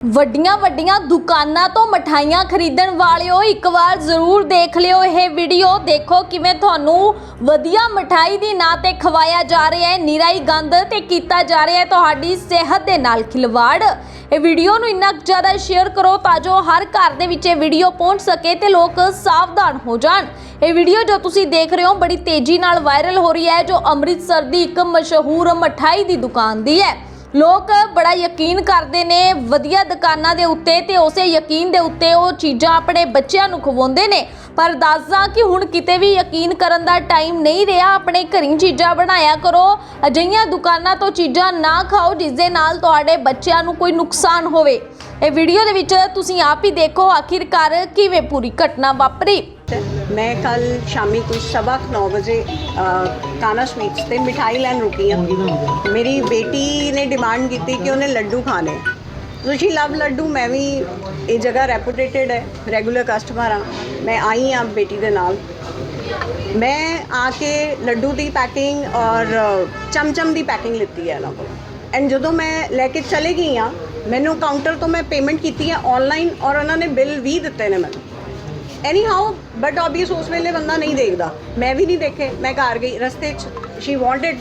ਵੱਡੀਆਂ ਵੱਡੀਆਂ ਦੁਕਾਨਾਂ ਤੋਂ ਮਠਾਈਆਂ ਖਰੀਦਣ ਵਾਲਿਓ, ਇੱਕ ਵਾਰ ਜ਼ਰੂਰ ਦੇਖ ਲਿਓ ਇਹ ਵੀਡੀਓ ਦੇਖੋ ਕਿਵੇਂ ਤੁਹਾਨੂੰ ਵਧੀਆ ਮਠਾਈ ਦੀ ਨਾਂ ਤੇ ਖਵਾਇਆ ਜਾ ਰਿਹਾ ਹੈ। ਨਿਰਾਈ ਗੰਦ ਤੇ ਕੀਤਾ ਜਾ ਰਿਹਾ ਹੈ ਤੁਹਾਡੀ ਸਿਹਤ ਦੇ ਨਾਲ ਖਿਲਵਾੜ। ਇਹ ਵੀਡੀਓ ਨੂੰ ਇੰਨਾ ਕੁ ਜ਼ਿਆਦਾ ਸ਼ੇਅਰ ਕਰੋ ਤਾਂ ਜੋ ਹਰ ਘਰ ਦੇ ਵਿੱਚ ਇਹ ਵੀਡੀਓ ਪਹੁੰਚ ਸਕੇ ਤੇ ਲੋਕ ਸਾਵਧਾਨ ਹੋ ਜਾਣ। ਇਹ ਵੀਡੀਓ ਜੋ ਤੁਸੀਂ ਦੇਖ ਰਹੇ ਹੋ, ਬੜੀ ਤੇਜ਼ੀ ਨਾਲ ਵਾਇਰਲ ਹੋ ਰਹੀ ਹੈ, ਜੋ ਅੰਮ੍ਰਿਤਸਰ ਦੀ ਇੱਕ ਮਸ਼ਹੂਰ ਮਠਾਈ ਦੀ ਦੁਕਾਨ ਦੀ ਹੈ। ਲੋਕ ਬੜਾ ਯਕੀਨ ਕਰਦੇ ਨੇ, ਵਧੀਆ ਦੁਕਾਨਾਂ ਦੇ ਉੱਤੇ ਤੇ ਉਸੇ ਯਕੀਨ ਦੇ ਉੱਤੇ ਉਹ ਚੀਜ਼ਾਂ ਆਪਣੇ ਬੱਚਿਆਂ ਨੂੰ ਖਵਾਉਂਦੇ ਨੇ। ਪਰ ਦੱਸਦਾ ਕਿ ਹੁਣ ਕਿਤੇ ਵੀ ਯਕੀਨ ਕਰਨ ਦਾ ਟਾਈਮ ਨਹੀਂ ਰਿਹਾ, ਆਪਣੇ ਘਰੀਂ ਚੀਜ਼ਾਂ ਬਣਾਇਆ ਕਰੋ। ਅਜਿਹੀਆਂ ਦੁਕਾਨਾਂ ਤੋਂ ਚੀਜ਼ਾਂ ਨਾ ਖਾਓ ਜਿਸ ਦੇ ਨਾਲ ਤੁਹਾਡੇ ਬੱਚਿਆਂ ਨੂੰ ਕੋਈ ਨੁਕਸਾਨ ਹੋਵੇ। ਇਹ ਵੀਡੀਓ ਦੇ ਵਿੱਚ ਤੁਸੀਂ ਆਪ ਹੀ ਦੇਖੋ, ਆਖਿਰਕਾਰ ਕਿਵੇਂ ਪੂਰੀ ਘਟਨਾ ਵਾਪਰੀ। ਮੈਂ ਕੱਲ ਸ਼ਾਮੀ ਕੁਝ ਸਵਾ ਕੁ ਨੌ ਵਜੇ ਅ, ਕਾਨਾ ਸਵੀਟਸ ਤੇ ਮਿਠਾਈ ਲੈਣ ਰੁਕੀ ਹਾਂ। ਮੇਰੀ ਬੇਟੀ ਨੇ ਡਿਮਾਂਡ ਕੀਤੀ ਕਿ ਉਹਨੇ ਲੱਡੂ ਖਾਣੇ। ਸੋ ਲਵ ਲੱਡੂ ਮੈਂ ਵੀ ਇਹ ਜਗ੍ਹਾ ਰੈਪੂਟੇਟਡ ਹੈ ਰੈਗੂਲਰ ਕਸਟਮਰ ਹਾਂ। ਮੈਂ ਆਈ ਹਾਂ ਬੇਟੀ ਦੇ ਨਾਲ। ਮੈਂ ਆ ਕੇ ਲੱਡੂ ਦੀ ਪੈਕਿੰਗ ਔਰ ਚਮਚਮ ਦੀ ਪੈਕਿੰਗ ਲਿੱਤੀ ਹੈ ਇਹਨਾਂ ਕੋਲ। ਐਂਡ ਜਦੋਂ ਮੈਂ ਲੈ ਕੇ ਚਲੇ ਗਈ ਹਾਂ ਮੈਨੂੰ ਕਾਊਂਟਰ ਤੋਂ ਮੈਂ ਪੇਮੈਂਟ ਕੀਤੀ ਹੈ ਆਨਲਾਈਨ ਔਰ ਉਹਨਾਂ ਨੇ ਬਿੱਲ ਵੀ ਦਿੱਤੇ ਨੇ ਮੈਨੂੰ। ਐਨੀ ਹਾਊ ਬਟ ਆਬਵੀਅਸ ਉਸ ਵੇਲੇ ਬੰਦਾ ਨਹੀਂ ਦੇਖਦਾ। ਮੈਂ ਵੀ ਨਹੀਂ ਦੇਖੇ। ਮੈਂ ਘਰ ਗਈ। ਰਸਤੇ 'ਚ। ਸ਼ੀ ਵਾਂਟਡ